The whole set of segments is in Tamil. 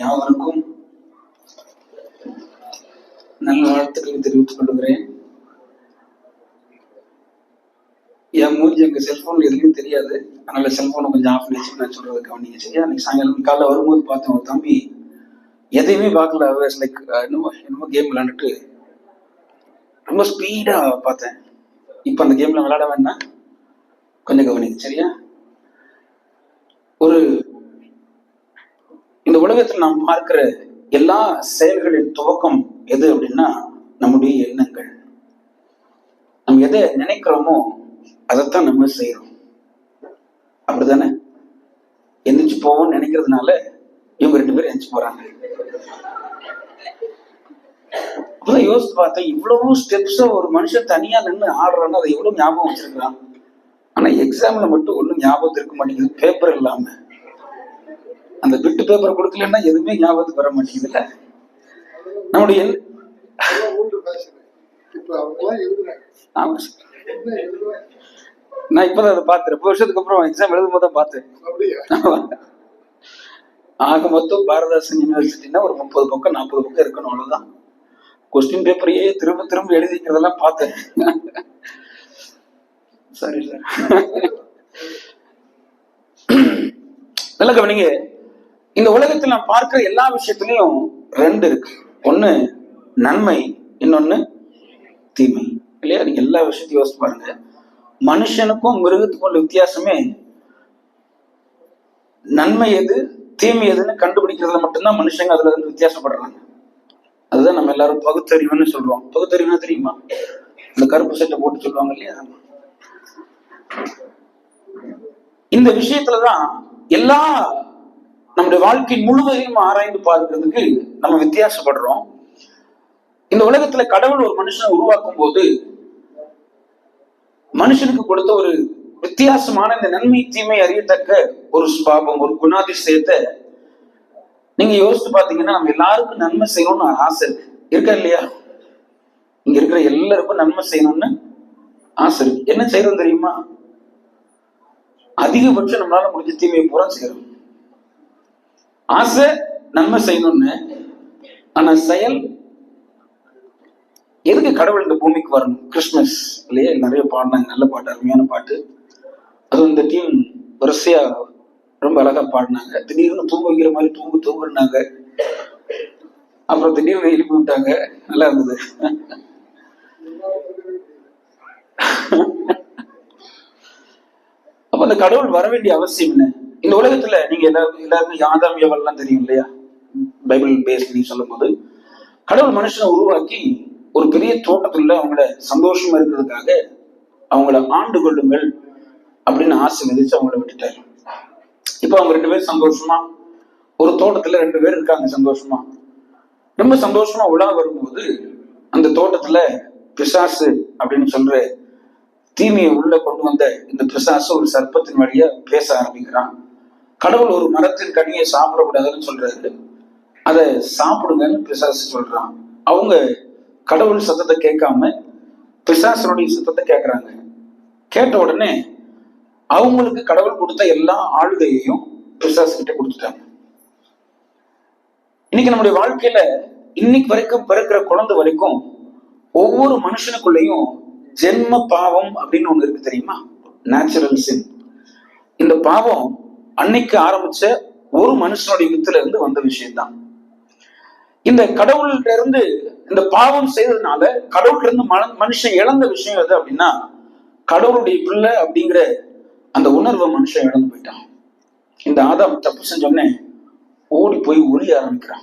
யாவருக்கும் நல்ல வாழ்த்துக்களை தெரிவித்துக் கொள்கிறேன். என் மூஞ்சி எங்க செல்போன்ல எதுலையும் தெரியாது. அதனால செல்போனை கொஞ்சம் ஆஃப் பண்ணி நான் சொல்றது கவனிங்க சரியா? அன்னைக்கு சாயங்காலம் காலைல வரும்போது பார்த்தேன் ஒரு தம்பி எதையுமே பார்க்கல. லைக் என்னமோ என்னமோ கேம் விளாண்டுட்டு ரொம்ப ஸ்பீடா பார்த்தேன். இப்போ அந்த கேம்ல விளையாட வேண்டாம் கொஞ்சம் கவனிங்க சரியா? ஒரு இந்த உலகத்தில் நாம் பார்க்கிற எல்லா செயல்களின் துவக்கம் எது அப்படின்னா நம்முடைய எண்ணங்கள். நம்ம எதை நினைக்கிறோமோ அதைத்தான் நம்ம செய்யறோம் அப்படிதானே எந்திரிச்சு போவோம்னு நினைக்கிறதுனால இவங்க ரெண்டு பேரும் எந்திரிச்சு போறாங்க. அப்பதான் யோசிச்சு பார்த்தேன் இவ்வளவு ஸ்டெப்ஸ் ஒரு மனுஷன் தனியா நின்று ஆடுறான்னு அதை எவ்வளவு ஞாபகம் வச்சிருக்கிறான்? ஆனா எக்ஸாம்ல மட்டும் ஒண்ணும் ஞாபகம் இருக்க மாட்டேங்குது பேப்பர் இல்லாம. அந்த பிட்டு பேப்பர் கொடுக்கலன்னா எதுவுமே ஞாபகத்துக்கு வர மாட்டேங்குதுல்ல? நம்முடைய நான் இப்பதான் அதை பார்த்தேன். ரொம்ப வருஷத்துக்கு அப்புறம் எக்ஸாம் எழுதும் போது தான் பார்த்தேன். ஆக மொத்தம் பாரதாசன் யூனிவர்சிட்டின்னா ஒரு முப்பது பக்கம் நாற்பது பக்கம் இருக்கணும் அவ்வளவுதான். கொஸ்டின் பேப்பரையே திரும்ப திரும்ப எழுதிக்கிறதெல்லாம் பார்த்தேன். சரி சார் நல்ல கவனிங்க. இந்த உலகத்தில் நான் பார்க்கிற எல்லா விஷயத்திலையும் ரெண்டு இருக்கு. ஒண்ணு நன்மை இன்னொன்னு தீமை. இல்லையா? நீங்க எல்லா விஷயத்தையும் யோசிச்சு பாருங்க. மனுஷனுக்கும் மிருகத்துக்கும் உள்ள வித்தியாசமே நன்மை எது தீமை எதுன்னு கண்டுபிடிக்கிறதுல மட்டும்தான் மனுஷங்க அதுல இருந்து வித்தியாசப்படுறாங்க. அதுதான் நம்ம எல்லாரும் பகுத்தறிவுன்னு சொல்றோம். பகுத்தறிவுனா தெரியுமா? இந்த கருப்பு சட்டை போட்டு சொல்லுவாங்க இல்லையா? இந்த விஷயத்துலதான் எல்லா நம்முடைய வாழ்க்கை முழுவதையும் ஆராய்ந்து பார்க்கறதுக்கு நம்ம வித்தியாசப்படுறோம். இந்த உலகத்துல கடவுள் ஒரு மனுஷனை உருவாக்கும் போது மனுஷனுக்கு கொடுத்த ஒரு வித்தியாசமான இந்த நன்மை தீமை அறியத்தக்க ஒரு சுபாபம் ஒரு குணாதிசயத்தை நீங்க யோசிச்சு பாத்தீங்கன்னா நம்ம எல்லாருக்கும் நன்மை செய்யணும்னு ஆசை இருக்கு. இருக்கா இல்லையா? இங்க இருக்கிற எல்லாருக்கும் நன்மை செய்யணும்னு ஆசை இருக்கு. என்ன செய்யறோம் தெரியுமா? அதிகபட்சம் நம்மளால முடிஞ்ச தீமையை பூரா செய்யறோம். ஆசை நன்மை செய்யணும்னு ஆனா செயல் எதுக்கு கடவுள் இந்த பூமிக்கு வரணும்? கிறிஸ்மஸ் இல்லையே நிறைய பாடினாங்க நல்ல பாட்டு அருமையான பாட்டு. அதுவும் இந்த டீம் வரிசையா ரொம்ப அழகா பாடினாங்க. திடீர்னு தூங்க வைக்கிற மாதிரி தூங்கு தூங்குனாங்க. அப்புறம் திடீர்னு எழுப்பி விட்டாங்க. நல்லா இருந்தது. அப்ப அந்த கடவுள் வர வேண்டிய அவசியம் என்ன? இந்த உலகத்துல நீங்க எல்லாருக்கும் எல்லாருக்கும் யாதாம் எவல்லாம் தெரியும் இல்லையா? பைபிள் பேஸ் நீ சொல்லும் போது கடவுள் மனுஷனை உருவாக்கி ஒரு பெரிய தோட்டத்துல அவங்கள சந்தோஷமா இருக்கிறதுக்காக அவங்கள ஆண்டு கொள்ளுங்கள் அப்படின்னு ஆசை விதிச்சு அவங்கள விட்டுட்டாரு. இப்ப அவங்க ரெண்டு பேரும் சந்தோஷமா ஒரு தோட்டத்துல ரெண்டு பேர் இருக்காங்க சந்தோஷமா. ரொம்ப சந்தோஷமா உலா வரும்போது அந்த தோட்டத்துல பிசாசு அப்படின்னு சொல்ற தீமையை உள்ள கொண்டு வந்த இந்த பிசாசு ஒரு சர்ப்பத்தின் வழியா பேச ஆரம்பிக்கிறான். கடவுள் ஒரு மரத்தின் கனியை சாப்பிடக்கூடாதுன்னு சொல்றாரு. அதை சாப்பிடுங்கன்னு பிசாசு சொல்றான். அவங்க கடவுள் சத்தத்தை கேட்காம பிசாசனுடைய சத்தத்தை கேட்கறாங்க. கேட்ட உடனே அவங்களுக்கு கடவுள் கொடுத்த எல்லா ஆளுகையையும் பிசாசு கிட்ட கொடுத்துட்டாங்க. இன்னைக்கு நம்முடைய வாழ்க்கையில இன்னைக்கு வரைக்கும் பிறக்கிற குழந்தை வரைக்கும் ஒவ்வொரு மனுஷனுக்குள்ளேயும் ஜென்ம பாவம் அப்படின்னு ஒண்ணு இருக்கு தெரியுமா? நேச்சுரல் சின் இந்த பாவம் அன்னைக்கு ஆரம்பிச்ச ஒரு மனுஷனுடைய வித்துல இருந்து வந்த விஷயம்தான். இந்த கடவுள்கிட்ட இருந்து இந்த பாவம் செய்ததுனால கடவுள்கிட்ட இருந்து மன- மனுஷன் இழந்த விஷயம் எது அப்படின்னா கடவுளுடைய பிள்ளை அப்படிங்கிற அந்த உணர்வை மனுஷன் இழந்து போயிட்டான். இந்த ஆதாம் தப்பு செஞ்சோடனே ஓடி போய் ஒளிய ஆரம்பிக்கிறான்.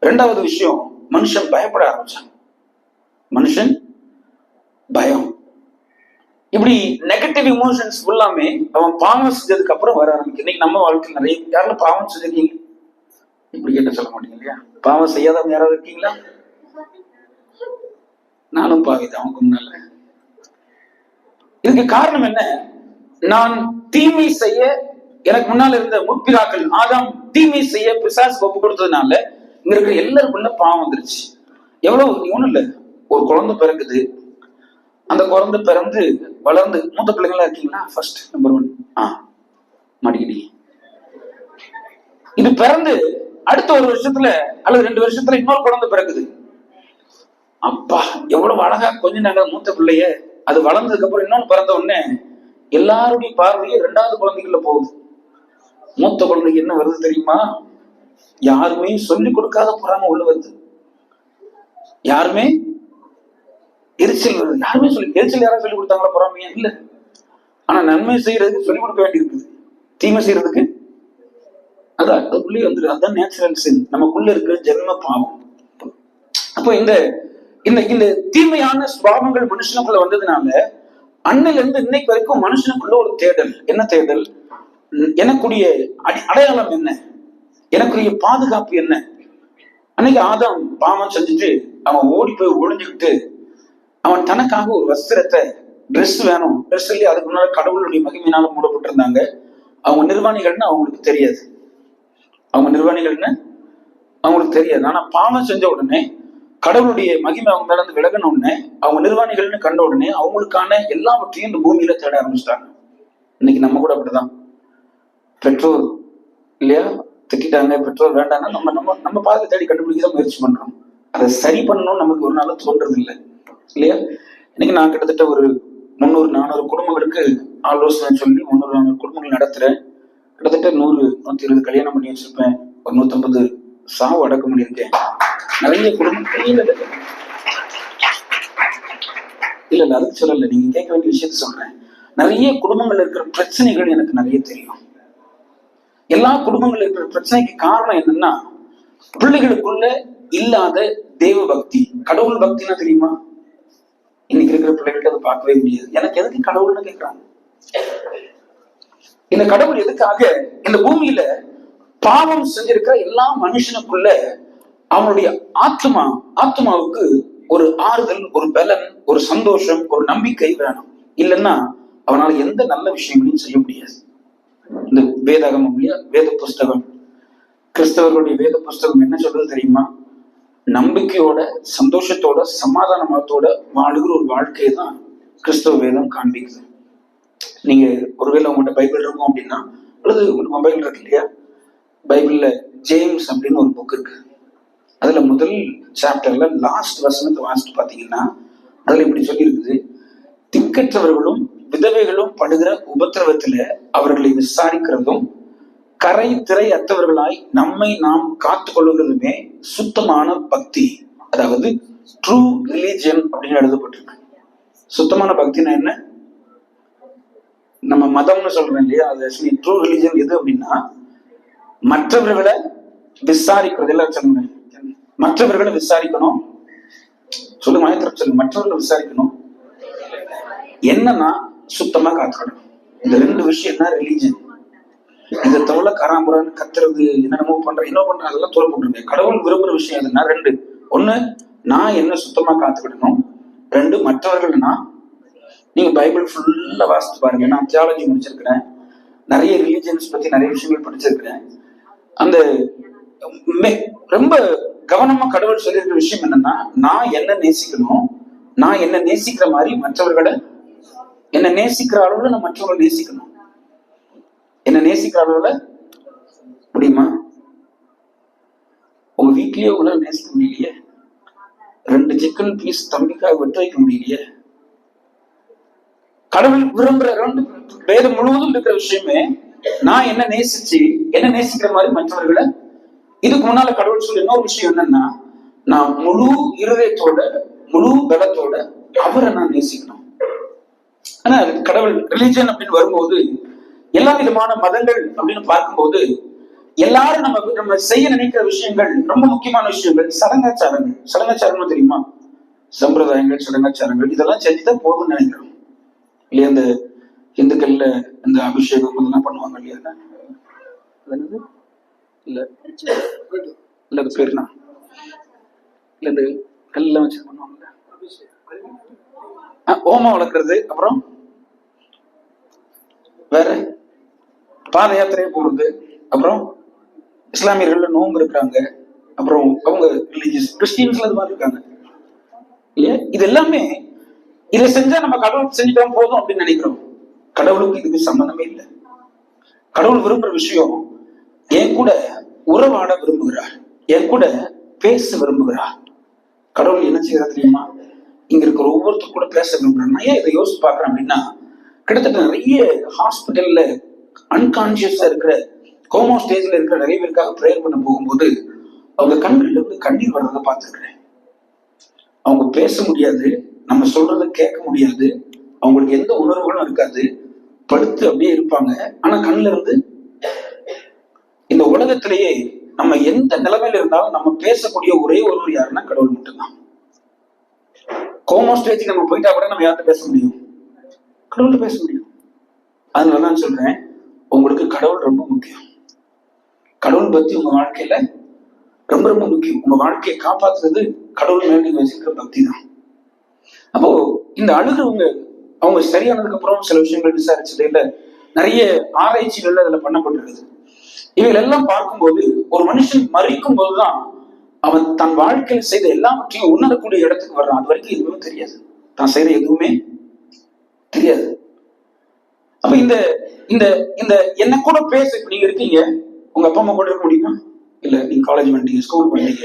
ரெண்டாவது விஷயம் மனுஷன் பயப்பட ஆரம்பிச்சான். மனுஷன் பயம். இப்படி நெகட்டிவ் இமோஷன்ஸ் ஃபுல்லாமே அவன் பாவம் செஞ்சதுக்கு அப்புறம் வர ஆரம்பிக்கும் இன்னைக்கு நம்ம வாழ்க்கையில் நிறைய யாரும் பாவம் செஞ்சிருக்கீங்க? இப்படி கேட்ட சொல்ல மாட்டீங்க இல்லையா? பாவம் செய்யாதவங்க யாராவது இருக்கீங்களா? நானும் பாவிதான் அவங்க முன்னால. இதுக்கு காரணம் என்ன? நான் தீமை செய்ய எனக்கு முன்னால் இருந்த முற்பிராக்கள் ஆதாம் தீமை செய்ய பிசாசு ஒப்பு கொடுத்ததுனால இங்க இருக்கிற எல்லாருக்குள்ள பாவம் வந்துருச்சு. எவ்வளவு ஒண்ணும் இல்ல. ஒரு குழந்தை பிறக்குது அந்த குழந்தை பிறந்து வளர்ந்து மூத்த பிள்ளைங்களா இருக்கீங்களா? ஃபர்ஸ்ட் நம்பர் ஒன் ஆ மாடிக்கிட்டீங்க இது பிறந்து அடுத்த ஒரு வருஷத்துல அல்லது ரெண்டு வருஷத்துல இன்னொரு குழந்தை பிறகுது அப்பா எவ்வளவு அழகா கொஞ்ச நாங்கள் மூத்த பிள்ளைய. அது வளர்ந்ததுக்கு அப்புறம் இன்னொன்னு பிறந்த உடனே எல்லாருடைய பார்வையும் ரெண்டாவது குழந்தைக்குள்ள போகுது. மூத்த குழந்தைக்கு என்ன வருது தெரியுமா? யாருமே சொல்லி கொடுக்காத பொறாம உள்ள வருது. யாருமே எரிச்சல் வருது. யாருமே சொல்லி எரிச்சல் யாராவது சொல்லி கொடுத்தாங்களா? பொறாமையா? இல்ல. ஆனா நன்மை செய்யறதுக்கு சொல்லிக் கொடுக்க வேண்டியிருக்குது தீமை செய்யறதுக்கு அதான் அதுக்குள்ளே வந்துரு அதான் நேச்சுரல் சின் நமக்குள்ள இருக்கிற ஜென்ம பாவம். அப்போ இந்த இந்த இந்த தீமையான சுபாவங்கள் மனுஷனுக்குள்ள வந்ததுனால அண்ணில இருந்து இன்னைக்கு வரைக்கும் மனுஷனுக்குள்ள ஒரு தேடல். என்ன தேடல்? எனக்குரிய அடி அடையாளம் என்ன? எனக்குரிய பாதுகாப்பு என்ன? அன்னைக்கு ஆதாம் பாவம் செஞ்சுட்டு அவன் ஓடி போய் ஒழிஞ்சுக்கிட்டு அவன் தனக்காக ஒரு வஸ்திரத்தை ட்ரெஸ் வேணும். ட்ரெஸ் இல்லையா அதுக்கு முன்னால் கடவுளுடைய மகிமையினால மூடப்பட்டிருந்தாங்க. அவங்க நிர்வாணிகள்னு அவங்களுக்கு தெரியாது. அவங்க நிர்வாணிகள்னு அவங்களுக்கு தெரியாது. ஆனா பாவம் செஞ்ச உடனே கடவுளுடைய மகிமை அவங்க மேல இருந்து விலகின உடனே அவங்க நிர்வாணிகள்னு கண்ட உடனே அவங்களுக்கான எல்லாவற்றையும் இந்த பூமியில தேட ஆரம்பிச்சிட்டாங்க. இன்னைக்கு நம்ம கூட அப்படிதான். பெற்றோர் இல்லையா? திட்டாங்க பெற்றோர் வேண்டாம்னா நம்ம நம்ம நம்ம பாதை தேடி கண்டுபிடிக்க தான் முயற்சி பண்றோம். அதை சரி பண்ணணும்னு நமக்கு ஒரு நாள் தோன்றது இல்லை இல்லையா? இன்னைக்கு நான் கிட்டத்தட்ட ஒரு முந்நூறு நானூறு குடும்பங்களுக்கு ஆலோசனை சொல்லி முந்நூறு நானூறு குடும்பங்கள் நடத்துறேன். கிட்டத்தட்ட நூறு நூத்தி இருபது கல்யாணம் பண்ணி வச்சிருப்பேன். ஒரு நூத்தம்பது சாவு அடக்க முடியிருக்கேன் நிறைய குடும்பம் இல்ல இல்ல இல்ல இல்ல அதுக்கு சொல்லல. நீங்க கேட்க வேண்டிய விஷயத்த சொல்றேன். நிறைய குடும்பங்கள்ல இருக்கிற பிரச்சனைகள் எனக்கு நிறைய தெரியும். எல்லா குடும்பங்கள்ல இருக்கிற பிரச்சனைக்கு காரணம் என்னன்னா பிள்ளைகளுக்குள்ள இல்லாத தெய்வ பக்தி. கடவுள் பக்தினா தெரியுமா? இன்னைக்கு இருக்கிற பிள்ளைகளுக்கு அதை பார்க்கவே முடியாது. எனக்கு எதுக்கு கடவுள்னு கேட்கிறாங்க இந்த கடவுள் எதுக்காக இந்த பூமியில பாவம் செஞ்சிருக்கிற எல்லா மனுஷனுக்குள்ள அவனுடைய ஆத்மா ஆத்மாவுக்கு ஒரு ஆறுதல் ஒரு பலன் ஒரு சந்தோஷம் ஒரு நம்பிக்கை வேணும். இல்லைன்னா அவனால எந்த நல்ல விஷயங்களையும் செய்ய முடியாது. இந்த வேதாகமம் இல்லையா? வேத புஸ்தகம் கிறிஸ்தவர்களுடைய வேத புஸ்தகம் என்ன சொல்றது தெரியுமா? நம்பிக்கையோட சந்தோஷத்தோட சமாதானத்தோட வாழுகிற ஒரு வாழ்க்கையை தான் கிறிஸ்தவ வேதம் காண்பிக்குது. நீங்க ஒருவேளை உங்கள்கிட்ட பைபிள் இருக்கும் அப்படின்னா அல்லது உங்களுக்கு மொபைல் இருக்கு இல்லையா? பைபிள்ல ஜேம்ஸ் அப்படின்னு ஒரு புக் இருக்கு. அதுல முதல் சாப்டர்ல லாஸ்ட் வசனத்தை வாசிட்டு பாத்தீங்கன்னா அதுல இப்படி சொல்லியிருக்குது. திக்கற்றவர்களும் விதவைகளும் படுகிற உபத்திரவத்துல அவர்களை விசாரிக்கிறதும் கரை திரை அத்தவர்களாய் நம்மை நாம் காத்து கொள்வதுமே சுத்தமான பக்தி. அதாவது ட்ரூ ரிலீஜியன் அப்படின்னு எழுதப்பட்டிருக்கு. சுத்தமான பக்தினா என்ன? நம்ம மதம்னு சொல்றோம் இல்லையா? அது ட்ரூ ரிலீஜன் எது அப்படின்னா மற்றவர்களை விசாரிக்கிறது. எல்லாம் சொல்லுங்க. மற்றவர்களை விசாரிக்கணும். சொல்லுங்க மயத்திரம் சொல்லுங்க மற்றவர்களை விசாரிக்கணும். என்னன்னா சுத்தமா காத்துக்கணும். இந்த ரெண்டு விஷயம் தான் ரிலீஜன் இந்த தவிர கராம்புரான்னு கத்துறது என்னென்னமோ பண்ற என்ன பண்ற அதெல்லாம் தோல் போட்டுருங்க கடவுள் விரும்புற விஷயம் எதுனா ரெண்டு. ஒண்ணு நான் என்ன சுத்தமா காத்துக்கிடணும் ரெண்டு மற்றவர்கள்னா நீங்க பைபிள் ஃபுல்லா வாசித்து பாருங்க. நான் தியாலஜி முடிச்சிருக்கிறேன். நிறைய ரிலீஜியன்ஸ் பத்தி நிறைய விஷயங்கள் படிச்சிருக்கிறேன். அந்த ரொம்ப கவனமா கடவுள் சொல்லியிருக்கிற விஷயம் என்னன்னா நான் என்ன நேசிக்கணும் நான் என்ன நேசிக்கிற மாதிரி மற்றவர்களை என்ன நேசிக்கிற அளவுல நான் மற்றவர்களை நேசிக்கணும். என்ன நேசிக்கிற அளவுல முடியுமா? உங்க வீட்லயே உங்களால நேசிக்க முடியலையே. ரெண்டு சிக்கன் பீஸ் தம்பிக்காக விட்டு வைக்க முடியலையே. கடவுள் விரும்புற ரெண்டு வேதம் முழுவதும் இருக்கிற விஷயமே நான் என்ன நேசிச்சு என்ன நேசிக்கிற மாதிரி மற்றவர்களை இதுக்கு முன்னால கடவுள் சொல்ல இன்னொரு விஷயம் என்னன்னா நான் முழு இருதயத்தோட முழு பலத்தோட அவரை நான் நேசிக்கணும். ஆனா கடவுள் ரிலிஜன் அப்படின்னு வரும்போது எல்லா விதமான மதங்கள் அப்படின்னு பார்க்கும்போது எல்லாரும் நம்ம நம்ம செய்ய நினைக்கிற விஷயங்கள் ரொம்ப முக்கியமான விஷயங்கள் சடங்காச்சாரங்கள். சடங்காச்சாரம்னு தெரியுமா? சம்பிரதாயங்கள் சடங்காச்சாரங்கள் இதெல்லாம் செஞ்சுதான் போதும்னு நினைக்கிறோம். இல்லையா இந்த இந்துக்கள்ல இந்த அபிஷேகம் இதெல்லாம் பண்ணுவாங்க இல்லையா? என்னது இல்ல. இல்ல அது பேருனா இல்ல இந்த கல்லாம் வச்சு பண்ணுவாங்கல்ல? ஓமம் வளர்க்கறது அப்புறம் வேற? பாத யாத்திரையே போறது அப்புறம் இஸ்லாமியர்கள்ல நோன்பு இருக்கிறாங்க அப்புறம் அவங்க ரிலீஜியஸ் கிறிஸ்டியன்ஸ்ல அது மாதிரி இருக்காங்க. இல்லையா? இது எல்லாமே இதை செஞ்சா நம்ம கடவுள் செஞ்சுட்டோம் போதும் அப்படின்னு நினைக்கிறோம். கடவுளுக்கு இதுக்கு சம்பந்தமே இல்லை. கடவுள் விரும்புற விஷயம் என் கூட உறவாட விரும்புகிறார் என் கூட பேச விரும்புகிறார். கடவுள் என்ன செய்யறது தெரியுமா? இங்க இருக்கிற ஒவ்வொருத்தர் கூட பேச விரும்புறாங்க ஏன் இதை யோசிச்சு பாக்குறேன் அப்படின்னா கிட்டத்தட்ட நிறைய ஹாஸ்பிட்டல்ல அன்கான்சியஸா இருக்கிற கோமோ ஸ்டேஜ்ல இருக்கிற நிறைய பேருக்காக ப்ரேயர் பண்ண போகும்போது அவங்க கண்கள்ல இருந்து கண்ணீர் வர்றதை பார்த்துருக்கிறேன். அவங்க பேச முடியாது நம்ம சொல்றத கேட்க முடியாது அவங்களுக்கு எந்த உணர்வுகளும் இருக்காது. படுத்து அப்படியே இருப்பாங்க. ஆனா கண்ணுல இருந்து இந்த உலகத்திலேயே நம்ம எந்த நிலைமையில இருந்தாலும் நம்ம பேசக்கூடிய ஒரே ஒருவர் யாருன்னா கடவுள் மட்டும்தான். கோமோ ஸ்டேஜுக்கு நம்ம போயிட்டா கூட நம்ம யார்கிட்ட பேச முடியும்? கடவுள்கிட்ட பேச முடியும். அதனாலதான் சொல்றேன் கடவுள் ரொம்ப முக்கியம். கடவுள் பக்தி உங்க வாழ்க்கையில ரொம்ப ரொம்ப முக்கியம். உங்க வாழ்க்கையை காப்பாத்துறது கடவுள் மேல நீங்க வச்சிருக்கிற பக்தி தான். அப்போ இந்த அழுகிறவங்க அவங்க சரியானதுக்கு அப்புறம் சில விஷயங்கள் விசாரிச்சது இல்ல. நிறைய ஆராய்ச்சிகள் அதுல பண்ணப்பட்டிருக்குது. இவைகள் எல்லாம் பார்க்கும்போது ஒரு மனுஷன் மறிக்கும் போதுதான் அவன் தன் வாழ்க்கையில் செய்த எல்லாவற்றையும் உணரக்கூடிய இடத்துக்கு வர்றான். அது வரைக்கும் எதுவுமே தெரியாது. தான் செய்யற எதுவுமே தெரியாது. இந்த இந்த இந்த என்ன கூட பேச இப்ப நீங்க இருக்கீங்க? உங்க அப்பா அம்மா கூட இருக்க முடியுமா? இல்ல நீங்க காலேஜ் பண்ணிட்டீங்க ஸ்கூல் பண்ணீங்க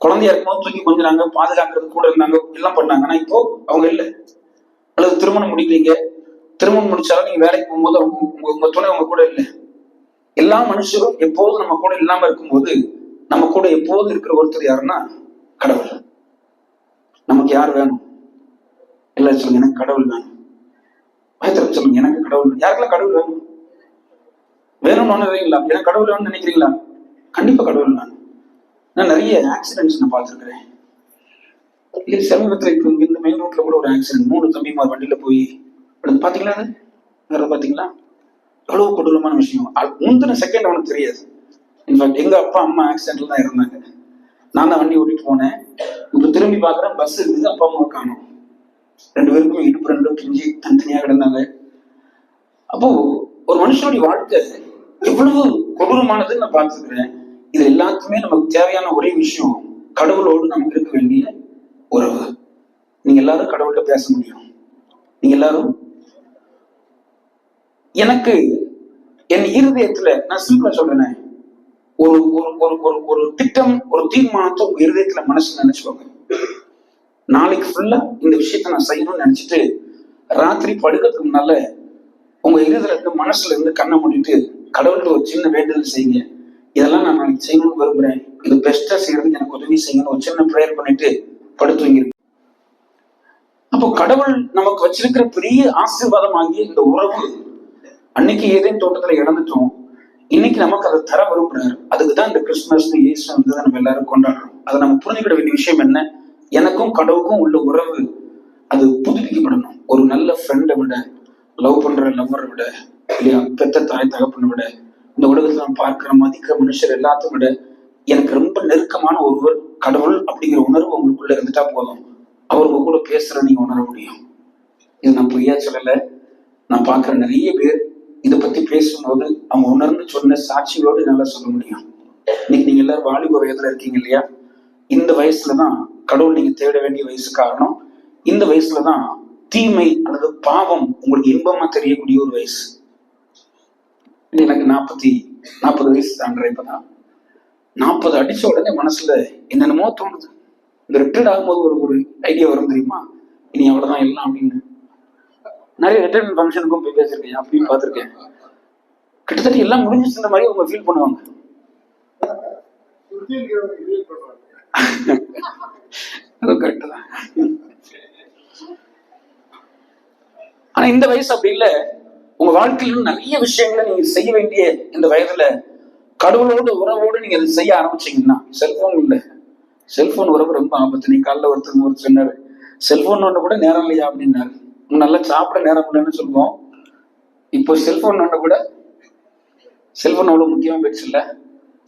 குழந்தையா இருக்கும்போது தூக்கி கொஞ்சினாங்க பாதுகாக்கிறது கூட இருந்தாங்க எல்லாம் பண்ணாங்க. ஆனா இப்போ அவங்க இல்ல. அல்லது திருமணம் முடிக்கிறீங்க திருமணம் முடிச்சாலும் நீங்க வேலைக்கு போகும்போது அவங்க உங்க உங்க துணை உங்க கூட இல்லை. எல்லா மனுஷரும் எப்போதும் நம்ம கூட இல்லாம இருக்கும்போது நம்ம கூட எப்போதும் இருக்கிற ஒருத்தர் யாருன்னா கடவுள். நமக்கு யார் வேணும்? எல்லாரும் சொல்லுங்க எனக்கு கடவுள் வேணும். பயத்திரம் சொல்லுங்க. எனக்கு கடவுள் யாருக்கெல்லாம் கடவுள் வேணும்? வேணும்னு நினைக்கிறீங்களா எனக்கு கடவுள் வேணும்னு நினைக்கிறீங்களா? கண்டிப்பா கடவுள் வேணும் நான் நிறைய ஆக்சிடென்ட்ஸ் நான் பார்த்துருக்கிறேன். இல்லை சமீபத்தில் இப்போ இந்த மெயின் ரோட்ல கூட ஒரு ஆக்சிடென்ட் மூணு தம்பிமார் வண்டியில போய். விழுந்து. பாத்தீங்களா அது? வேற பாத்தீங்களா? எவ்வளவு கொடூரமான விஷயம். அது முந்தின செகண்ட் அவனுக்கு தெரியாது. இன்ஃபேக்ட் எங்க அப்பா அம்மா ஆக்சிடென்ட்ல தான் இருந்தாங்க. நான் தான் வண்டி ஓட்டிட்டு போனேன். இப்ப திரும்பி பாக்குறேன் பஸ் இருக்குது. அப்பா அம்மா காணும். ரெண்டு பேருக்கும் இடுப்பு ரெண்டும் பிரிஞ்சு தனித்தனியா கிடந்தாங்க. அப்போ ஒரு மனுஷனுடைய வாழ்க்கை எவ்வளவு கொடூரமானதுன்னு நான் பார்த்துக்கிறேன். இது எல்லாத்துக்குமே நமக்கு தேவையான ஒரே விஷயம் கடவுளோடு நமக்கு இருக்க வேண்டிய உறவு. நீங்க எல்லாரும் கடவுள்கிட்ட பேச முடியும். நீங்க எல்லாரும் எனக்கு என் இருதயத்துல நான் சிம்பிளா சொல்றேனே. ஒரு ஒரு ஒரு ஒரு ஒரு திட்டம் ஒரு தீர்மானத்தை உங்க இருதயத்துல மனசு நினைச்சுக்கோங்க. நாளைக்கு ஃபுல்லா இந்த விஷயத்த நான் செய்யணும்னு நினைச்சிட்டு ராத்திரி படுக்கிறதுக்கு முன்னால உங்க இருதுல இருந்து மனசுல இருந்து கண்ணை மூடிட்டு கடவுள்கிட்ட ஒரு சின்ன வேண்டுதல் செய்யுங்க. இதெல்லாம் நான் நாளைக்கு செய்யணும்னு விரும்புறேன். இது பெஸ்டா செய்யறதுக்கு எனக்கு உதவி செய்யணும் ஒரு சின்ன ப்ரேயர் பண்ணிட்டு படுத்துவீங்க அப்போ கடவுள் நமக்கு வச்சிருக்கிற பெரிய ஆசீர்வாதம் ஆகிய இந்த உறவு அன்னைக்கு ஏதேன் தோட்டத்துல இழந்துட்டோம் இன்னைக்கு நமக்கு அதை தர விரும்புறாரு. அதுக்கு தான் இந்த கிறிஸ்துமஸ் இயேசு வந்து நம்ம எல்லாரும் கொண்டாடுறோம். அதை நம்ம புரிஞ்சுக்கிட வேண்டிய விஷயம் என்ன? எனக்கும் கடவுளுக்கும் உள்ள உறவு அது புதுப்பிக்கப்படணும். ஒரு நல்ல ஃப்ரெண்டை விட லவ் பண்ற லவ்வரை விட இல்லையா பெத்த தாய் தகப்பனை விட இந்த உலகத்துல நான் பார்க்கிற மதிக்கிற மனுஷர் எல்லாத்தையும் விட எனக்கு ரொம்ப நெருக்கமான ஒருவர் கடவுள் அப்படிங்கிற உணர்வு உங்களுக்குள்ள இருந்துட்டா போதும். அவர் உங்க கூட பேசுற நீங்க உணர முடியும். இது நான் பொய்யா சொல்லலை. நான் பார்க்குற நிறைய பேர் இதை பத்தி பேசும்போது அவங்க உணர்ந்து சொன்ன சாட்சிகளோடு நல்லா சொல்ல முடியும். இன்னைக்கு நீங்க எல்லாரும் வாலிப வயதுல இருக்கீங்க இல்லையா? இந்த வயசுலதான் கடவுள் நீங்க தேட வேண்டிய வயசு காரணம் இந்த வயசுலதான் தீமை அல்லது பாவம் உங்களுக்கு இன்பமா தெரியக்கூடிய ஒரு வயசு. எனக்கு நாற்பத்தி நாற்பது வயசு தாண்டுற இப்பதான். நாற்பது அடிச்ச உடனே மனசுல என்னென்னமோ தோணுது. இந்த ரிட்டையர்ட் ஆகும்போது ஒரு ஒரு ஐடியா வரும் தெரியுமா? இனி அவ்வளவுதான் எல்லாம் அப்படின்னு. நிறைய ரிட்டையர்மெண்ட் ஃபங்க்ஷனுக்கும் போய் பேசியிருக்கேன் அப்படின்னு பார்த்திருக்கேன். கிட்டத்தட்ட எல்லாம் முடிஞ்சிச்சுன்ற மாதிரி அவங்க ஃபீல் பண்ணுவாங்க. அது கரெக்ட் தான். ஆனா இந்த வயசு அப்படி இல்ல. உங்க வாழ்க்கையில நிறைய விஷயங்களை நீங்க செய்ய வேண்டிய இந்த வயதுல கடவுளோட உறவோடு நீங்க அதை செய்ய ஆரம்பிச்சீங்கன்னா செல்போன் இல்ல. செல்போன் உறவு ரொம்ப ஆபத்து. நீ காலைல ஒருத்தர் ஒரு சொன்னாரு செல்போன் ஒண்ணு கூட நேரம் இல்லையா? அப்படின்னாரு. நல்லா சாப்பிட நேரம் இல்லைன்னு சொல்லுவோம். இப்போ செல்போன் ஒண்ணு கூட செல்போன் அவ்வளவு முக்கியமா போயிடுச்சு இல்ல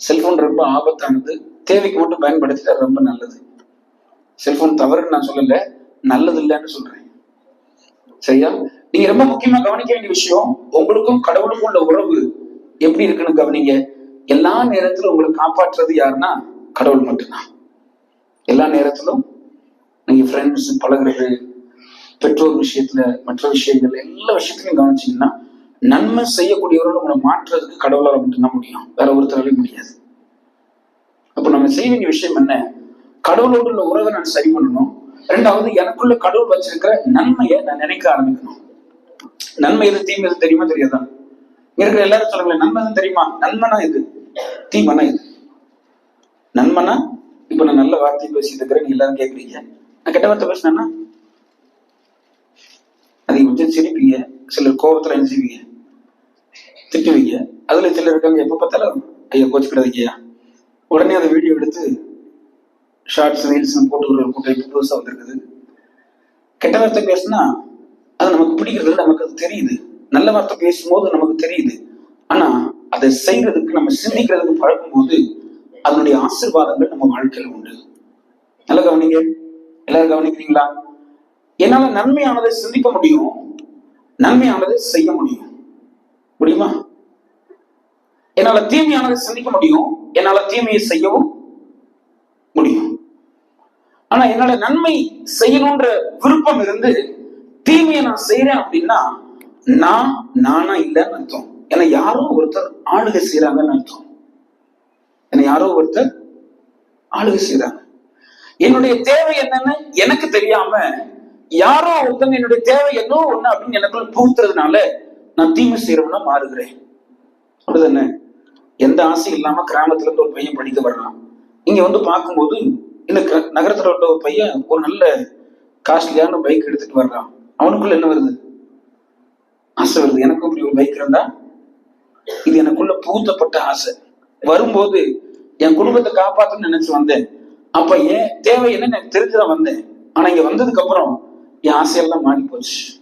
செல்போன் ரொம்ப ஆபத்தானது. தேவைக்கு மட்டும் பயன்படுத்திட்டா ரொம்ப நல்லது. செல்போன் தவறுன்னு நான் சொல்லல நல்லது இல்லைன்னு சொல்றேன். சரியா? நீங்க ரொம்ப முக்கியமா கவனிக்க வேண்டிய விஷயம் உங்களுக்கும் கடவுளுக்கும் உள்ள உறவு எப்படி இருக்குன்னு கவனிங்க. எல்லா நேரத்திலும் உங்களை காப்பாற்றுறது யாருன்னா கடவுள் மட்டும்தான். எல்லா நேரத்திலும் நீங்க ஃப்ரெண்ட்ஸ் பழகுறது பெற்றோர் விஷயத்துல மற்ற விஷயங்கள் எல்லா விஷயத்திலையும் கவனிச்சீங்கன்னா நன்மை செய்யக்கூடியவர்கள் உங்களை மாற்றுறதுக்கு கடவுளால் மட்டும்தான் முடியும். வேற ஒருத்தராலையும் முடியாது. நான் செய்ய வேண்டிய விஷயம் என்ன? கடவுளோடு உள்ள உறவை நான் சரி பண்ணணும். ரெண்டாவது எனக்குள்ள கடவுள் வச்சிருக்கிற நன்மையை நான் நினைக்க ஆரம்பிக்கணும். நன்மை எது தீமை எது தெரியுமா தெரியாதா? இங்க இருக்கிற எல்லாரும் சொல்லுங்களேன் நன்மை தான் தெரியுமா? நன்மைனா இது தீமைனா இது நன்மைனா இப்ப நான் நல்ல வார்த்தை பேசிட்டு இருக்கிறேன் நீங்க எல்லாரும் கேக்குறீங்க. நான் கெட்ட வார்த்தை பேசினேன்னா அதிகபட்சம் சிரிப்பீங்க சிலர் கோபத்துல என்ன செய்வீங்க திட்டுவீங்க. அதுல சிலர் இருக்காங்க எப்ப பார்த்தாலும் ஐயா கோச்சுக்கிடாதீங்கய்யா. உடனே அந்த வீடியோ எடுத்து ஷார்ட்ஸ் ரீல்ஸ் போட்டு ஒரு கூட்டம் இப்போ புதுசாக வந்திருக்குது. கெட்ட வார்த்தை பேசுனா அது நமக்கு பிடிக்கிறது நமக்கு அது தெரியுது. நல்ல வார்த்தை பேசும்போது நமக்கு தெரியுது. ஆனா அதை செய்யறதுக்கு நம்ம சிந்திக்கிறதுக்கு பழக்கும் போது அதனுடைய ஆசீர்வாதங்கள் நம்ம வாழ்க்கையில் உண்டு. நல்லா கவனிங்க. எல்லாரும் கவனிக்கிறீங்களா? என்னால நன்மையானதை சிந்திக்க முடியும் நன்மையானதை செய்ய முடியும். முடியுமா என்னால தீமையானதை சிந்திக்க முடியும் என்னால தீமையை செய்யவும் முடியும். ஆனா என்னால நன்மை செய்யணும்ன்ற விருப்பம் இருந்து தீமையை நான் செய்யறேன் அப்படின்னா நான் நானா இல்லைன்னு அர்த்தம். ஏன்னா யாரோ ஒருத்தர் ஆளுகை செய்யறாங்கன்னு அர்த்தம். என்னை யாரோ ஒருத்தர் ஆளுகை செய்யறாங்க என்னுடைய தேவை என்னன்னு எனக்கு தெரியாம யாரோ ஒருத்தங்க என்னுடைய தேவை என்ன ஒண்ணு அப்படின்னு எனக்குள்ள புகுத்துறதுனால நான் தீமை செய்யறவனா மாறுகிறேன். அப்படிதானே? எந்த ஆசையும் இல்லாம கிராமத்துல இருந்து ஒரு பையன் படிக்க வர்றான். இங்க வந்து பார்க்கும்போது இந்த நகரத்துல உள்ள ஒரு பையன் ஒரு நல்ல காஸ்ட்லியான பைக் எடுத்துட்டு வர்றான். அவனுக்குள்ள என்ன வருது? ஆசை வருது. எனக்கும் இப்படி ஒரு பைக் இருந்தா? இது எனக்குள்ள புகுத்தப்பட்ட ஆசை. வரும்போது என் குடும்பத்தை காப்பாத்தணும்னு நினைச்சு வந்தேன். அப்ப ஏன் தேவை என்னன்னு எனக்கு தெரிஞ்சுதான் வந்தேன். ஆனா இங்க வந்ததுக்கு அப்புறம் என் ஆசையெல்லாம் மாறி போச்சு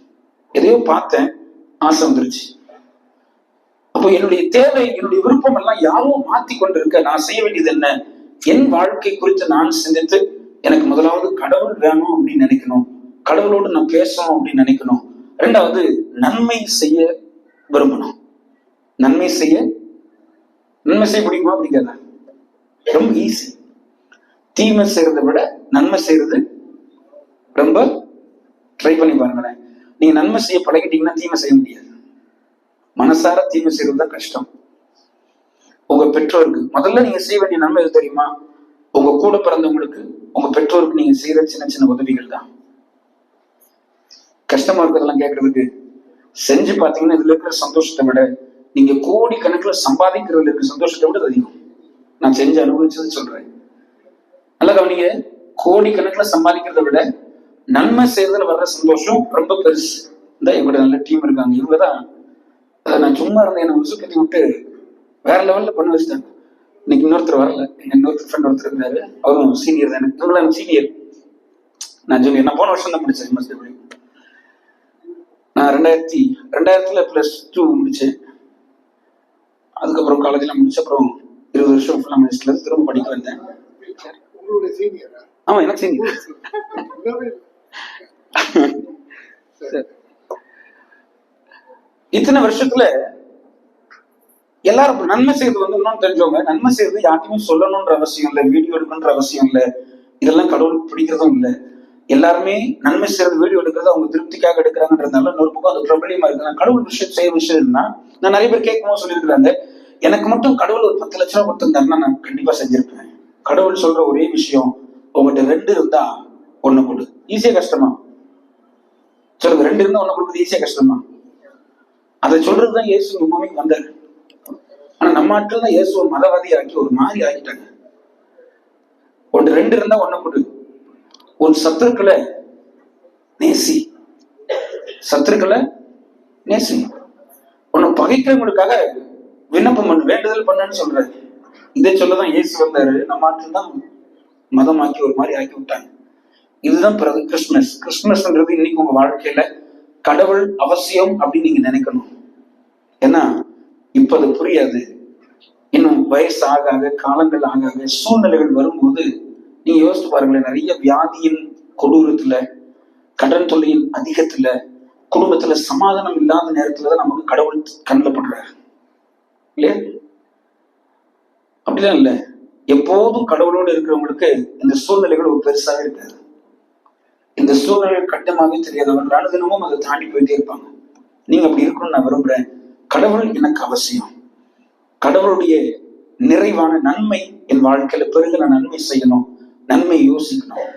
எதையோ பார்த்தேன். ஆசை வந்துருச்சு. அப்போ என்னுடைய தேவை என்னுடைய விருப்பம் எல்லாம் யாரோ மாத்தி கொண்டிருக்க நான் செய்ய வேண்டியது என்ன? என் வாழ்க்கை குறித்து நான் சிந்தித்து எனக்கு முதலாவது கடவுள் வேணும் அப்படின்னு நினைக்கணும். கடவுளோடு நான் பேசணும் அப்படின்னு நினைக்கணும். ரெண்டாவது நன்மை செய்ய விரும்பணும். நன்மை செய்ய நன்மை செய்ய பிடிக்குமா பிடிக்காதா ரொம்ப ஈஸி தீமை செய்யறதை விட நன்மை செய்யறது ரொம்ப ட்ரை பண்ணி பாருங்களேன். நீங்க நன்மை செய்ய பழகிட்டீங்கன்னா தீமை செய்ய முடியாது. மனசார தீமை செய்யறது தான் கஷ்டம். உங்க பெற்றோருக்கு முதல்ல நீங்க செய்ய வேண்டிய நன்மை எது தெரியுமா? உங்க கூட பிறந்தவங்களுக்கு உங்க பெற்றோருக்கு நீங்க செய்யற சின்ன சின்ன உதவிகள் தான். கஷ்டமா இருக்கிறதெல்லாம் கேட்கறதுக்கு செஞ்சு பாத்தீங்கன்னா இதுல இருக்கிற சந்தோஷத்தை விட நீங்க கோடி கணக்குல சம்பாதிக்கிறதுல இருக்கிற சந்தோஷத்தை விட அதிகம். நான் செஞ்சு அனுபவிச்சது சொல்றேன். நல்லா கவனிங்க. கோடி கணக்குல சம்பாதிக்கிறத விட நன்மை செய்யறதுல வர்ற சந்தோஷம் ரொம்ப பெருசு. இந்த என் நல்ல டீம் இருக்காங்க. இவங்க தான் நான் சும்மா இருந்தேன். என்னை உசுப்பத்தி விட்டு வேற லெவல்ல பண்ண வச்சுட்டாங்க. இன்னைக்கு இன்னொருத்தர் வரல. எங்க இன்னொருத்தர் ஃப்ரெண்ட் ஒருத்தர் இருந்தாரு. அவரும் சீனியர் தான். எனக்கு இவங்களும் சீனியர் நான் ஜூனியர் நான் போன வருஷம் தான் முடிச்சேன் எம்எஸ்டபிள்யூ நான் ரெண்டாயிரத்தி ரெண்டாயிரத்துல பிளஸ் டூ முடிச்சேன். அதுக்கப்புறம் காலேஜ்ல முடிச்ச அப்புறம் இருபது வருஷம் ஃபுல்லாக மினிஸ்ட்ல திரும்ப படிக்க வந்தேன். ஆமா எனக்கு சீனியர். சரி. இத்தனை வருஷத்துல எல்லாரும் நன்மை செய்யறது வந்து இன்னொன்னு தெரிஞ்சவங்க நன்மை செய்யறது யார்ட்டையும் சொல்லணும்ன்ற அவசியம் இல்லை வீடியோ எடுக்கணுன்ற அவசியம் இல்லை இதெல்லாம் கடவுளுக்கு பிடிக்கிறதும் இல்லை. எல்லாருமே நன்மை செய்யறது வீடியோ எடுக்கிறது அவங்க திருப்திக்காக எடுக்கிறாங்கன்றதுனால இன்னொரு பக்கம் அது பிரபலியமா இருக்கு. நான் கடவுள் விஷயம் செய்ய விஷயம்னா நான் நிறைய பேர் கேட்கும்போது சொல்லியிருக்கிறாங்க எனக்கு மட்டும் கடவுள் ஒரு பத்து லட்ச ரூபா கொடுத்திருந்தாருன்னா நான் கண்டிப்பா செஞ்சிருப்பேன். கடவுள் சொல்ற ஒரே விஷயம் உங்கள்கிட்ட ரெண்டு இருந்தா ஒண்ணு கொடு. ஈஸியா கஷ்டமா? சொல்லுங்க ரெண்டு இருந்தா ஒண்ணு கொடுக்குறது ஈஸியா கஷ்டமா? அதை சொல்றதுதான் இயேசு இந்த பூமிக்கு வந்தாரு ஆனா நம்ம ஆட்கள் தான் இயேசு ஒரு மதவாதி ஆக்கி ஒரு மாதிரி ஆக்கிட்டாங்க. ஒன்று ரெண்டு இருந்தா ஒண்ணு கொடு. ஒரு சத்துருக்களை நேசி. சத்துருக்களை நேசி. உன்னை பகைக்கிறவங்களுக்காக விண்ணப்பம் பண்ணு வேண்டுதல் பண்ணுன்னு சொல்றாரு. இதை சொல்லதான் இயேசு வந்தாரு. நம்ம ஆட்கள் தான் மதம் ஆக்கி ஒரு மாதிரி ஆக்கி விட்டாங்க. இதுதான் பிறகு கிறிஸ்துமஸ். கிறிஸ்துமஸ்ன்றது இன்னைக்கு உங்க வாழ்க்கையில கடவுள் அவசியம் அப்படின்னு நீங்க நினைக்கணும். ஏன்னா இப்ப அது புரியாது. இன்னும் வயசு ஆக ஆக காலங்கள் ஆக ஆக சூழ்நிலைகள் வரும்போது நீங்க யோசிச்சு பாருங்களேன் நிறைய வியாதியின் கொடூரத்துல கடன் தொல்லையின் அதிகத்துல குடும்பத்துல சமாதானம் இல்லாத நேரத்துலதான் நமக்கு கடவுள் கண்ணில் படுறாரு. இல்லையா? அப்படிலாம் இல்ல. எப்போதும் கடவுளோடு இருக்கிறவங்களுக்கு இந்த சூழ்நிலைகள் ஒரு பெருசாக இருக்காது. இந்த சூழ்நிலை கட்டமாக தெரியாதவர்கள் அனுதினமும் அதை தாண்டி போயிட்டே இருப்பாங்க. நீங்க அப்படி இருக்கணும்னு நான் விரும்புறேன். கடவுள் எனக்கு அவசியம். கடவுளுடைய நிறைவான நன்மை என் வாழ்க்கையில பெருகிற நன்மை செய்யணும். நன்மை யோசிக்கணும்.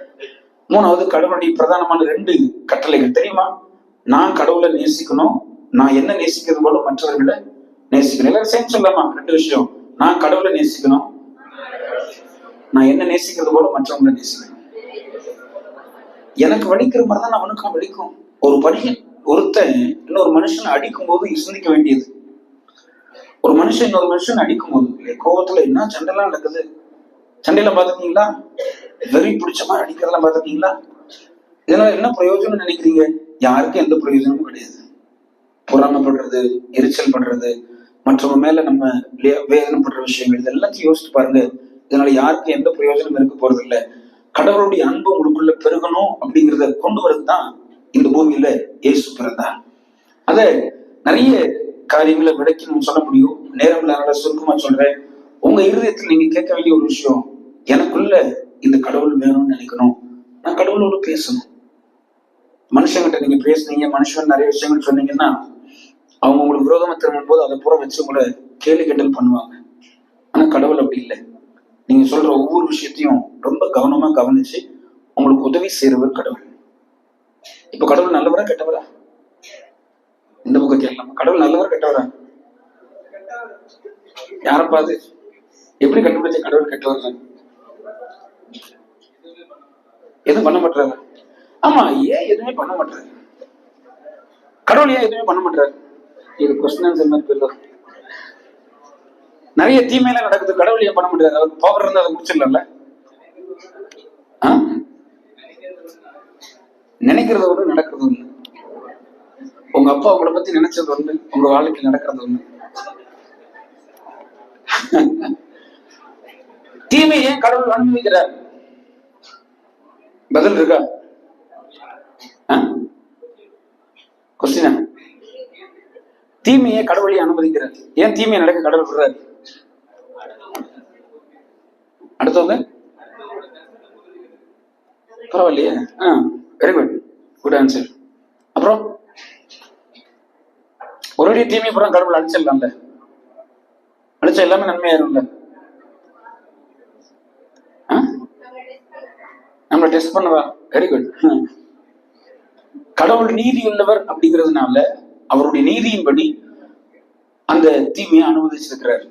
மூணாவது கடவுளுடைய பிரதானமான ரெண்டு கட்டளைகள். தெரியுமா? நான் கடவுளை நேசிக்கணும். நான் என்ன நேசிக்கிறது போல மற்றவர்களை நேசிக்கணும். எல்லாரும் சேர்ந்து சொல்லலாமா? ரெண்டு விஷயம். நான் கடவுளை நேசிக்கணும். நான் என்ன நேசிக்கிறது போல மற்றவங்களை நேசிக்கணும். எனக்கு வலிக்கிற மாதிரி தான் அவனுக்கும் வலிக்கும். ஒரு பையன் ஒருத்தன் இன்னொரு மனுஷனை அடிக்கும் போது சிந்திக்க வேண்டியது. ஒரு மனுஷன் இன்னொரு மனுஷன் அடிக்கும் போது கோபத்துல என்ன சண்டைலாம் நடக்குது? சண்டையெல்லாம் பாத்துக்கீங்களா வெறி பிடிச்ச மாதிரி அடிக்கிறதெல்லாம் பாத்துக்கீங்களா இதனால என்ன பிரயோஜனம் நினைக்கிறீங்க? யாருக்கும் எந்த பிரயோஜனமும் கிடையாது. பொறாமப்படுறது எரிச்சல் பண்றது மற்றவங்க மேல நம்ம வேதனைப்படுற விஷயங்கள் இது எல்லாத்தையும் யோசிச்சு பாருங்க. இதனால யாருக்கும் எந்த பிரயோஜனம் இருக்க போறது இல்ல கடவுளுடைய அன்பு உங்களுக்குள்ள பெருகணும் அப்படிங்கிறத கொண்டு வரது தான் இந்த பூமியில இயேசு பிறந்தார். அத நிறைய காரியங்களை விளக்கி நம்ம சொல்ல முடியும். நேரம் இல்லாத சுருக்கமா சொல்றேன். உங்க இருதயத்தில் நீங்க கேட்க வேண்டிய ஒரு விஷயம் எனக்குள்ள இந்த கடவுள் வேணும்னு நினைக்கணும். நான் கடவுளோடு பேசணும். மனுஷங்கிட்ட நீங்க பேசுனீங்க மனுஷன் நிறைய விஷயங்கள் சொன்னீங்கன்னா அவங்க உங்களுக்கு விரோதமா திரும்பும் போது அதை பூரா வச்சு உங்களை கேள்வி கிண்டல் பண்ணுவாங்க. ஆனா கடவுள் அப்படி இல்லை. நீங்க சொல்ற ஒவ்வொரு விஷயத்தையும் ரொம்ப கவனமா கவனிச்சு உங்களுக்கு உதவி செய்யறவர் கடவுள். இப்ப கடவுள் நல்லவரா கெட்டவரா? இந்த பக்கம் கேட்கலாம் கடவுள் நல்லவரா கெட்டவரா? யாரை பாது எப்படி கண்டுபிடிச்ச கடவுள் கெட்டவர் எதுவும் பண்ண மாட்டாரு. ஆமா ஏன் எதுவுமே பண்ண மாட்டாரு? கடவுள் ஏன் எதுவுமே பண்ண மாட்டாரு? இது கொஸ்டின் ஆன்சர் மாதிரி போயிடலாம் நிறைய தீமையில நடக்குது. கடவுள் ஏன் பண்ண முடியாது? அவருக்கு பவர் இருந்தா அதை முடிச்சிடலாம்ல? நினைக்கிறது ஒண்ணு நடக்கிறது ஒண்ணு. உங்க அப்பா உங்களை பத்தி நினைச்சது ஒண்ணு உங்க வாழ்க்கையில் நடக்கிறது ஒண்ணு. தீமை ஏன் கடவுள் அனுபவிக்கிறார்? பதில் இருக்கா? கொஸ்டினா தீமையை கடவுளை அனுமதிக்கிறார். ஏன் தீமையை நடக்க கடவுள் விடுறாரு? அடுத்தவங்க பரவாயில்லையே. ஆ வெரி குட் குட் ஆன்சர் அப்புறம்? ஒரே தீமை பூரா கடவுள் அழிச்சிடலாம்ல. அழிச்சா எல்லாமே நன்மையாயிரும்ல. ஆ? நம்மளை டெஸ்ட் பண்ணவா? வெரி குட் கடவுள் நீதி உள்ளவர் அப்படிங்கிறதுனால அவருடைய நீதியின்படி அந்த தீமையை அனுமதிச்சிருக்கிறார்.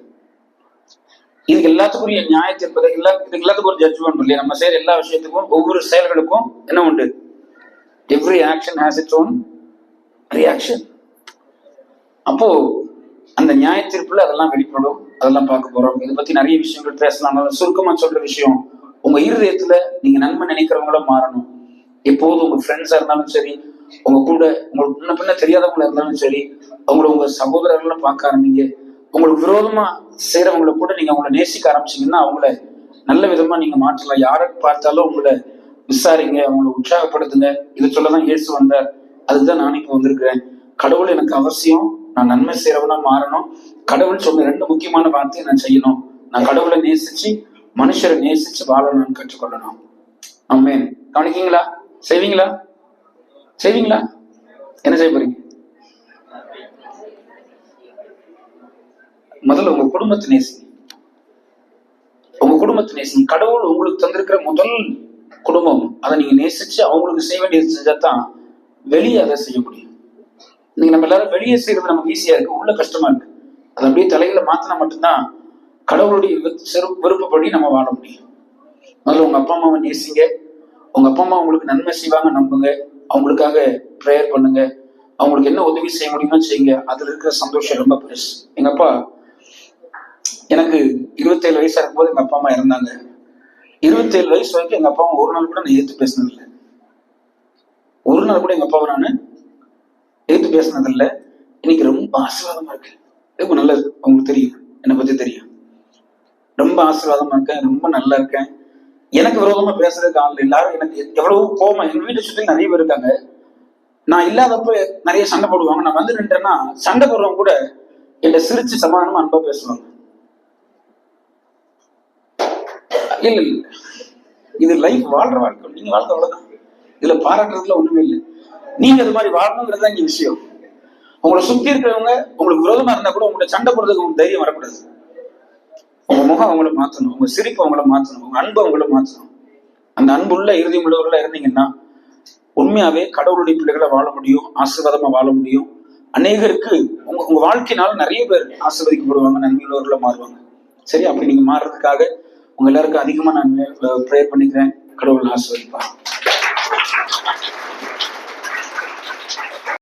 இதுக்கு எல்லாத்துக்குரிய நியாய தீர்ப்பது எல்லா இதுக்கு எல்லாத்துக்கும் ஒரு ஜட்ஜ்மெண்ட் இல்லையா? நம்ம செய்யற எல்லா விஷயத்துக்கும் ஒவ்வொரு செயல்களுக்கும் என்ன உண்டு? Every action has its own reaction அப்போ அந்த நியாய தீர்ப்புல அதெல்லாம் வெளிப்படும் அதெல்லாம் பார்க்க போறோம். இதை பத்தி நிறைய விஷயங்கள் பேசலாம். சுருக்கமா சொல்ற விஷயம் உங்க இருதயத்துல நீங்க நன்மை நினைக்கிறவங்கள மாறணும். எப்போதும் உங்க ஃப்ரெண்ட்ஸா இருந்தாலும் சரி உங்க கூட உங்களுக்கு முன்ன பின்ன தெரியாதவங்களா இருந்தாலும் சரி அவங்கள உங்க சகோதரர்களா பார்க்க ஆரம்பிங்க. உங்களுக்கு விரோதமா செய்யறவங்களை கூட நீங்க அவங்கள நேசிக்க ஆரம்பிச்சீங்கன்னா அவங்கள நல்ல விதமா நீங்க மாற்றலாம். யாரை பார்த்தாலும் உங்களை விசாரிங்க அவங்களை உற்சாகப்படுத்துங்க. இதை சொல்லதான் இயேசு வந்தார். அதுதான் நான் இப்போ வந்திருக்கிறேன். கடவுள் எனக்கு அவசியம். நான் நன்மை செய்யறவனா மாறணும். கடவுள் சொன்ன ரெண்டு முக்கியமான வார்த்தையை நான் செய்யணும். நான் கடவுளை நேசிச்சு மனுஷரை நேசிச்சு வாழணும்னு கற்றுக்கொள்ளணும். ஆமென். கவனிக்கீங்களா? செய்வீங்களா? செய்வீங்களா? என்ன செய்ய போறீங்க? முதல்ல உங்க குடும்பத்தை நேசிங்க உங்க குடும்பத்தை நேசிங்க கடவுள் உங்களுக்கு தந்திருக்கிற முதல் குடும்பம். அதை நீங்க நேசிச்சு அவங்களுக்கு செய்ய வேண்டியது செஞ்சாதான் வெளியே அதை செய்ய முடியும். நீங்க நம்ம எல்லாரும் வெளியே செய்யறது நமக்கு ஈஸியா இருக்கு. உள்ள கஷ்டமா இருக்கு. அதை அப்படியே தலையில மாத்தினா மட்டும்தான் கடவுளுடைய சிறு- விருப்பப்படி நம்ம வாழ முடியும். முதல்ல உங்க அப்பா அம்மாவை நேசிங்க. உங்க அப்பா அம்மா உங்களுக்கு நன்மை செய்வாங்க நம்புங்க. அவங்களுக்காக ப்ரேயர் பண்ணுங்க. அவங்களுக்கு என்ன உதவி செய்ய முடியுமோ செய்யுங்க. அதுல இருக்கிற சந்தோஷம் ரொம்ப பெருசு. எங்க அப்பா எனக்கு இருபத்தேழு வயசு இருக்கும்போது எங்கள் அப்பா அம்மா இறந்தாங்க. இருபத்தேழு வயசு வரைக்கும் எங்கள் அப்பா அம்மா ஒரு நாள் கூட நான் எதிர்த்து பேசினதில்லை. ஒரு நாள் கூட எங்க அப்பாவை நான் எதிர்த்து பேசினதில்லை. இன்னைக்கு ரொம்ப ஆசீர்வாதமா இருக்கு. ரொம்ப நல்லது. உங்களுக்கு தெரியும். என்னை பத்தி தெரியும். ரொம்ப ஆசீர்வாதமாக இருக்கேன். ரொம்ப நல்லா இருக்கேன். எனக்கு விரோதமா பேசுறதுக்கு ஆள் எல்லாரும் எனக்கு எவ்வளவு கோபம். எங்க வீட்டை சுற்றி நிறைய பேர் இருக்காங்க. நான் இல்லாதப்ப நிறைய சண்டை போடுவாங்க. நான் வந்து நின்றேன்னா சண்டை போடுறவங்க கூட என்னை சிரிச்சு சமாதானமா அன்பா பேசுவாங்க. இல்ல இல்ல இது லைஃப் வாழ்ற வாழ்க்கை. நீங்க வாழ்க்கை அவ்வளவுதான். இதுல பாராட்டுறதுல ஒண்ணுமே இல்லை. நீங்க அது மாதிரி வாழணுங்கிறது தான் இங்க விஷயம். உங்களை சுத்தி இருக்கிறவங்க உங்களுக்கு விரோதமா இருந்தா கூட உங்களை சண்டை போடுறதுக்கு உங்களுக்கு தைரியம் வரக்கூடாது. உங்க முகம் அவங்கள மாத்தணும். உங்க சிரிப்பு அவங்கள மாத்தணும். உங்க அன்பு அவங்கள மாத்தணும். அந்த அன்புள்ள இறுதி உள்ளவர்களா இருந்தீங்கன்னா உண்மையாவே கடவுளுடைய பிள்ளைகளை வாழ முடியும் ஆசீர்வாதமா வாழ முடியும். அநேகருக்கு உங்க உங்க வாழ்க்கையினால நிறைய பேர் ஆசீர்வதிக்கப்படுவாங்க நன்மையுள்ளவர்களா மாறுவாங்க. சரி அப்படி நீங்க மாறுறதுக்காக உங்க எல்லாருக்கும் அதிகமா நான் ப்ரேயர் பண்ணிக்கிறேன். கடவுள் ஆசிரியப்பா